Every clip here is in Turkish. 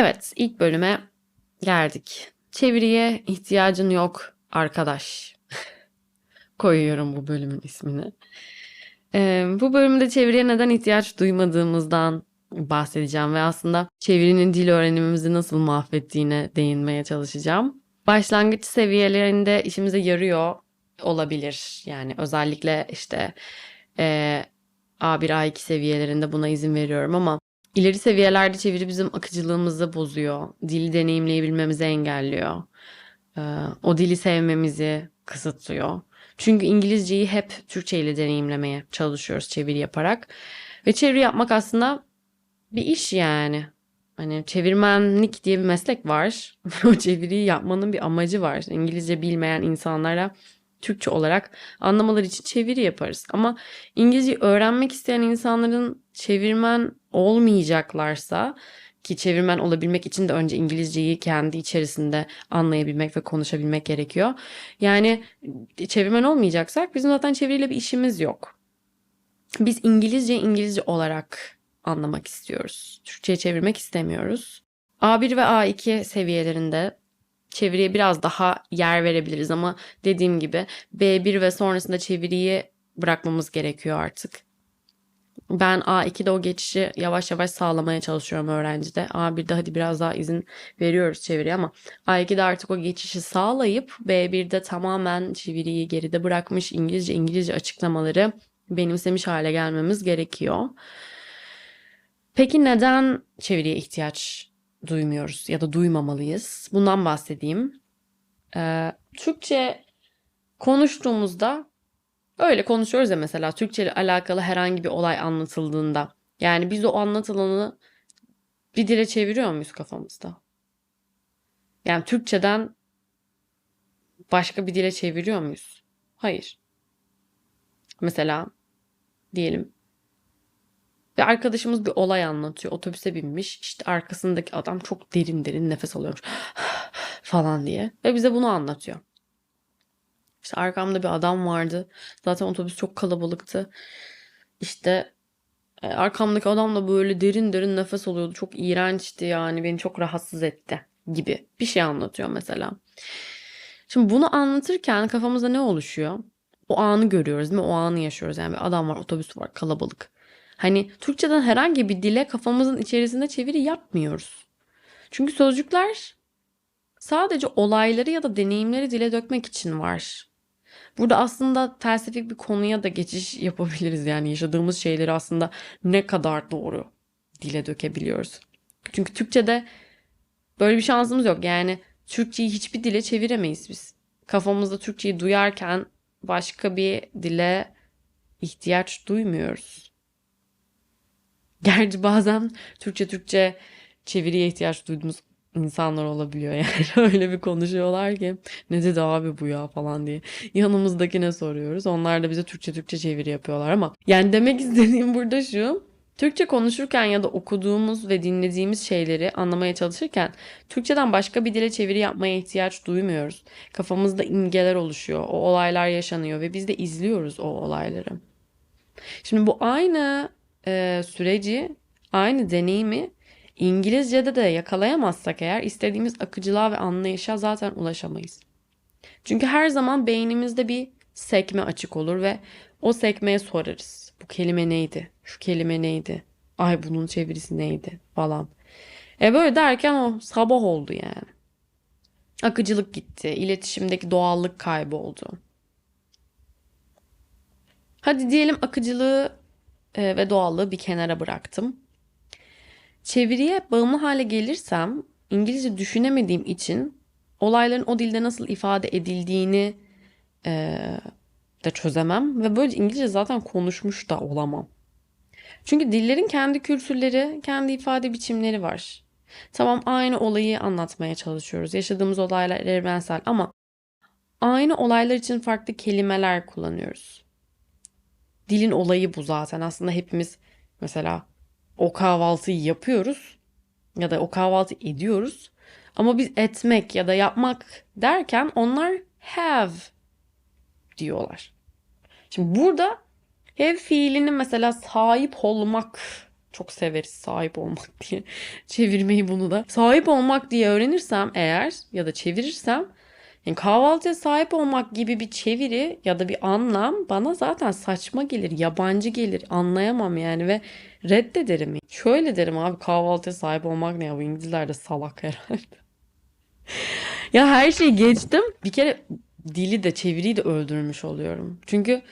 Evet, ilk bölüme geldik. Çeviriye ihtiyacın yok arkadaş. Koyuyorum bu bölümün ismini. Ee, bu bölümde çeviriye neden ihtiyaç duymadığımızdan bahsedeceğim ve aslında çevirinin dil öğrenimimizi nasıl mahvettiğine değinmeye çalışacağım. Başlangıç seviyelerinde işimize yarıyor olabilir. Yani özellikle işte e, A1, A2 seviyelerinde buna izin veriyorum ama ileri seviyelerde çeviri bizim akıcılığımızı bozuyor. Dili deneyimleyebilmemizi engelliyor. Ee, o dili sevmemizi kısıtlıyor. Çünkü İngilizceyi hep Türkçe ile deneyimlemeye çalışıyoruz çeviri yaparak. Ve çeviri yapmak aslında bir iş yani. Hani çevirmenlik diye bir meslek var. o çeviriyi yapmanın bir amacı var. İngilizce bilmeyen insanlara Türkçe olarak anlamaları için çeviri yaparız. Ama İngilizce öğrenmek isteyen insanların çevirmen olmayacaklarsa ki çevirmen olabilmek için de önce İngilizceyi kendi içerisinde anlayabilmek ve konuşabilmek gerekiyor. Yani çevirmen olmayacaksak bizim zaten çeviriyle bir işimiz yok. Biz İngilizce İngilizce olarak anlamak istiyoruz. Türkçe'ye çevirmek istemiyoruz. A1 ve A2 seviyelerinde çeviriye biraz daha yer verebiliriz ama dediğim gibi B1 ve sonrasında çeviriyi bırakmamız gerekiyor artık. Ben A2'de o geçişi yavaş yavaş sağlamaya çalışıyorum öğrencide. A1'de hadi biraz daha izin veriyoruz çeviriye ama A2'de artık o geçişi sağlayıp B1'de tamamen çeviriyi geride bırakmış İngilizce İngilizce açıklamaları benimsemiş hale gelmemiz gerekiyor. Peki neden çeviriye ihtiyaç duymuyoruz ya da duymamalıyız? Bundan bahsedeyim. Ee, Türkçe konuştuğumuzda öyle konuşuyoruz ya mesela Türkçe ile alakalı herhangi bir olay anlatıldığında. Yani biz o anlatılanı bir dile çeviriyor muyuz kafamızda? Yani Türkçeden başka bir dile çeviriyor muyuz? Hayır. Mesela diyelim bir arkadaşımız bir olay anlatıyor. Otobüse binmiş. İşte arkasındaki adam çok derin derin nefes alıyormuş falan diye. Ve bize bunu anlatıyor. İşte arkamda bir adam vardı. Zaten otobüs çok kalabalıktı. İşte e, arkamdaki adam da böyle derin derin nefes alıyordu. Çok iğrençti yani. Beni çok rahatsız etti gibi bir şey anlatıyor mesela. Şimdi bunu anlatırken kafamızda ne oluşuyor? O anı görüyoruz değil mi? O anı yaşıyoruz. Yani bir adam var, otobüs var, kalabalık. Hani Türkçeden herhangi bir dile kafamızın içerisinde çeviri yapmıyoruz. Çünkü sözcükler sadece olayları ya da deneyimleri dile dökmek için var. Burada aslında felsefik bir konuya da geçiş yapabiliriz. Yani yaşadığımız şeyleri aslında ne kadar doğru dile dökebiliyoruz. Çünkü Türkçe'de böyle bir şansımız yok. Yani Türkçeyi hiçbir dile çeviremeyiz biz. Kafamızda Türkçeyi duyarken başka bir dile ihtiyaç duymuyoruz. Gerçi bazen Türkçe Türkçe çeviriye ihtiyaç duyduğumuz insanlar olabiliyor yani öyle bir konuşuyorlar ki ne dedi abi bu ya falan diye yanımızdakine soruyoruz onlar da bize Türkçe Türkçe çeviri yapıyorlar ama yani demek istediğim burada şu Türkçe konuşurken ya da okuduğumuz ve dinlediğimiz şeyleri anlamaya çalışırken Türkçeden başka bir dile çeviri yapmaya ihtiyaç duymuyoruz. Kafamızda imgeler oluşuyor, o olaylar yaşanıyor ve biz de izliyoruz o olayları. Şimdi bu aynı e, süreci, aynı deneyimi İngilizce'de de yakalayamazsak eğer istediğimiz akıcılığa ve anlayışa zaten ulaşamayız. Çünkü her zaman beynimizde bir sekme açık olur ve o sekmeye sorarız. Bu kelime neydi? Şu kelime neydi? Ay bunun çevirisi neydi? Falan. E böyle derken o sabah oldu yani. Akıcılık gitti. İletişimdeki doğallık kayboldu. Hadi diyelim akıcılığı e, ve doğallığı bir kenara bıraktım. Çeviriye bağımlı hale gelirsem İngilizce düşünemediğim için olayların o dilde nasıl ifade edildiğini e, de çözemem ve böyle İngilizce zaten konuşmuş da olamam. Çünkü dillerin kendi kültürleri, kendi ifade biçimleri var. Tamam aynı olayı anlatmaya çalışıyoruz. Yaşadığımız olaylar evrensel ama aynı olaylar için farklı kelimeler kullanıyoruz. Dilin olayı bu zaten. Aslında hepimiz mesela o kahvaltıyı yapıyoruz ya da o kahvaltı ediyoruz. Ama biz etmek ya da yapmak derken onlar have diyorlar. Şimdi burada have fiilinin mesela sahip olmak Çok severiz sahip olmak diye çevirmeyi bunu da. Sahip olmak diye öğrenirsem eğer ya da çevirirsem yani kahvaltıya sahip olmak gibi bir çeviri ya da bir anlam bana zaten saçma gelir, yabancı gelir, anlayamam yani ve reddederim. Şöyle derim abi kahvaltıya sahip olmak ne ya bu İngilizler de salak herhalde. Ya her şeyi geçtim. Bir kere dili de çeviriyi de öldürmüş oluyorum. Çünkü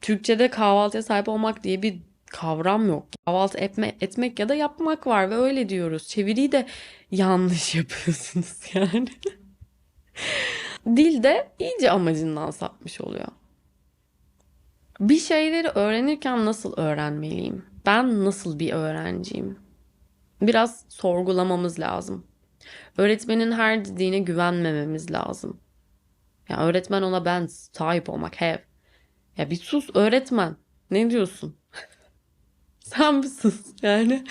Türkçe'de kahvaltıya sahip olmak diye bir kavram yok. Kahvaltı etme, etmek ya da yapmak var ve öyle diyoruz. Çeviriyi de yanlış yapıyorsunuz yani. Dil de iyice amacından sapmış oluyor. Bir şeyleri öğrenirken nasıl öğrenmeliyim? Ben nasıl bir öğrenciyim? Biraz sorgulamamız lazım. Öğretmenin her dediğine güvenmememiz lazım. Ya öğretmen ona ben sahip olmak have. Ya bir sus öğretmen. Ne diyorsun? Sen bir sus yani.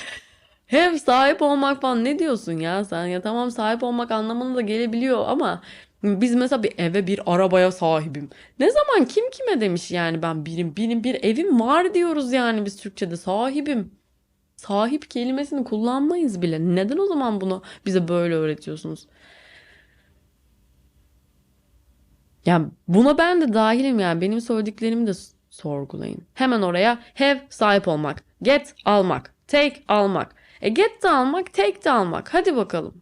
Hem sahip olmak falan ne diyorsun ya sen? Ya tamam sahip olmak anlamına da gelebiliyor ama biz mesela bir eve bir arabaya sahibim. Ne zaman kim kime demiş yani ben birim benim bir evim var diyoruz yani biz Türkçe'de sahibim. Sahip kelimesini kullanmayız bile. Neden o zaman bunu bize böyle öğretiyorsunuz? Yani buna ben de dahilim yani benim söylediklerimi de sorgulayın. Hemen oraya have sahip olmak, get almak, take almak. E get de almak, take de almak. Hadi bakalım.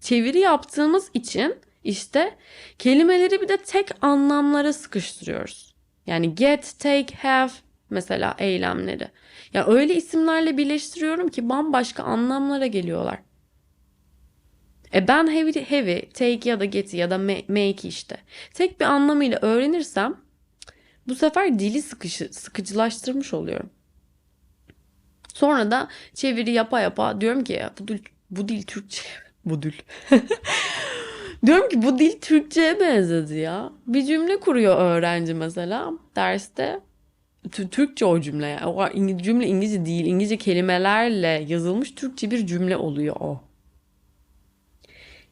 Çeviri yaptığımız için işte kelimeleri bir de tek anlamlara sıkıştırıyoruz. Yani get, take, have mesela eylemleri. Ya öyle isimlerle birleştiriyorum ki bambaşka anlamlara geliyorlar. E ben heavy, heavy, take ya da get'i ya da ma- make işte. Tek bir anlamıyla öğrenirsem bu sefer dili sıkışı, sıkıcılaştırmış oluyorum. Sonra da çeviri yapa yapa diyorum ki ya bu dil, bu dil Türkçe. Bu dil. Diyorum ki bu dil Türkçe'ye benzedi ya. Bir cümle kuruyor öğrenci mesela derste. Tü- Türkçe o cümle yani. O cümle İngilizce değil. İngilizce kelimelerle yazılmış Türkçe bir cümle oluyor o.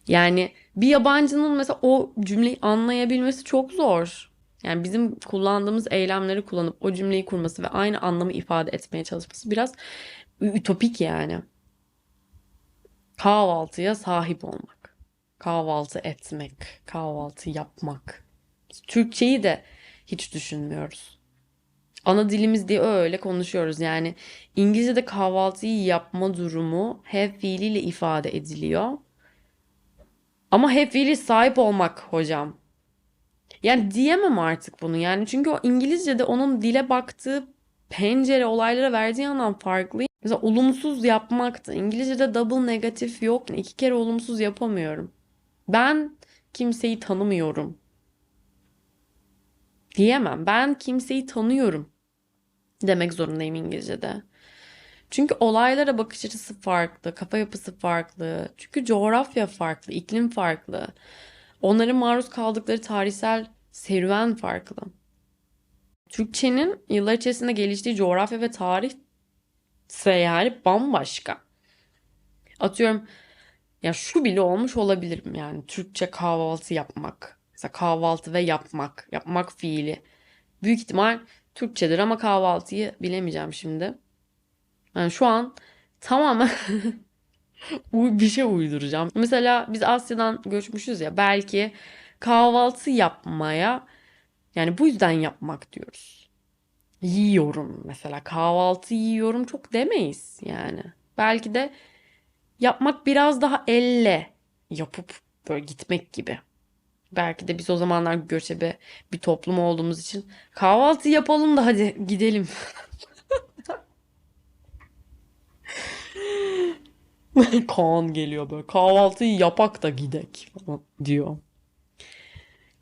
Yani bir yabancının mesela o cümleyi anlayabilmesi çok zor. Yani bizim kullandığımız eylemleri kullanıp o cümleyi kurması ve aynı anlamı ifade etmeye çalışması biraz ütopik yani. Kahvaltıya sahip olmak, kahvaltı etmek, kahvaltı yapmak. Türkçeyi de hiç düşünmüyoruz. Ana dilimiz diye öyle konuşuyoruz. Yani İngilizce'de kahvaltıyı yapma durumu have fiiliyle ifade ediliyor. Ama have fiili sahip olmak hocam. Yani diyemem artık bunu. Yani çünkü o İngilizce'de onun dile baktığı pencere olaylara verdiği anlam farklı. Mesela olumsuz yapmaktı. İngilizce'de double negatif yok. Yani iki kere olumsuz yapamıyorum. Ben kimseyi tanımıyorum diyemem. Ben kimseyi tanıyorum demek zorundayım İngilizce'de. Çünkü olaylara bakış açısı farklı, kafa yapısı farklı. Çünkü coğrafya farklı, iklim farklı. Onların maruz kaldıkları tarihsel serüven farklı. Türkçenin yıllar içerisinde geliştiği coğrafya ve tarih yani bambaşka. Atıyorum ya şu bile olmuş olabilirim yani Türkçe kahvaltı yapmak. Mesela kahvaltı ve yapmak. Yapmak fiili. Büyük ihtimal Türkçedir ama kahvaltıyı bilemeyeceğim şimdi. Yani şu an tamamen bir şey uyduracağım. Mesela biz Asya'dan göçmüşüz ya belki kahvaltı yapmaya yani bu yüzden yapmak diyoruz. Yiyorum mesela kahvaltı yiyorum çok demeyiz yani. Belki de yapmak biraz daha elle yapıp böyle gitmek gibi. Belki de biz o zamanlar göçebe bir toplum olduğumuz için kahvaltı yapalım da hadi gidelim. Kaan geliyor böyle kahvaltıyı yapak da gidek diyor.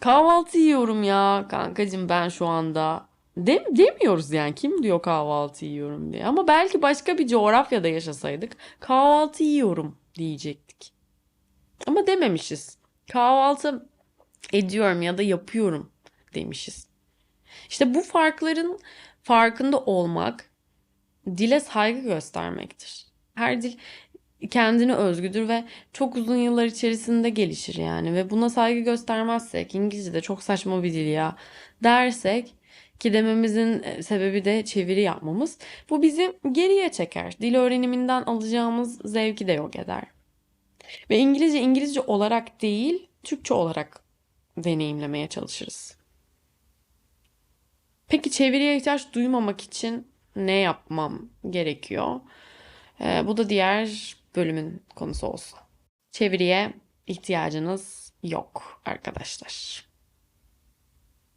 Kahvaltı yiyorum ya kankacığım ben şu anda. Dem demiyoruz yani kim diyor kahvaltı yiyorum diye. Ama belki başka bir coğrafyada yaşasaydık kahvaltı yiyorum diyecektik. Ama dememişiz. Kahvaltı ediyorum ya da yapıyorum demişiz. İşte bu farkların farkında olmak dile saygı göstermektir. Her dil kendine özgüdür ve çok uzun yıllar içerisinde gelişir yani ve buna saygı göstermezsek İngilizce de çok saçma bir dil ya dersek ki dememizin e, sebebi de çeviri yapmamız. Bu bizi geriye çeker. Dil öğreniminden alacağımız zevki de yok eder. Ve İngilizce İngilizce olarak değil, Türkçe olarak deneyimlemeye çalışırız. Peki çeviriye ihtiyaç duymamak için ne yapmam gerekiyor? Ee, bu da diğer bölümün konusu olsun. Çeviriye ihtiyacınız yok arkadaşlar.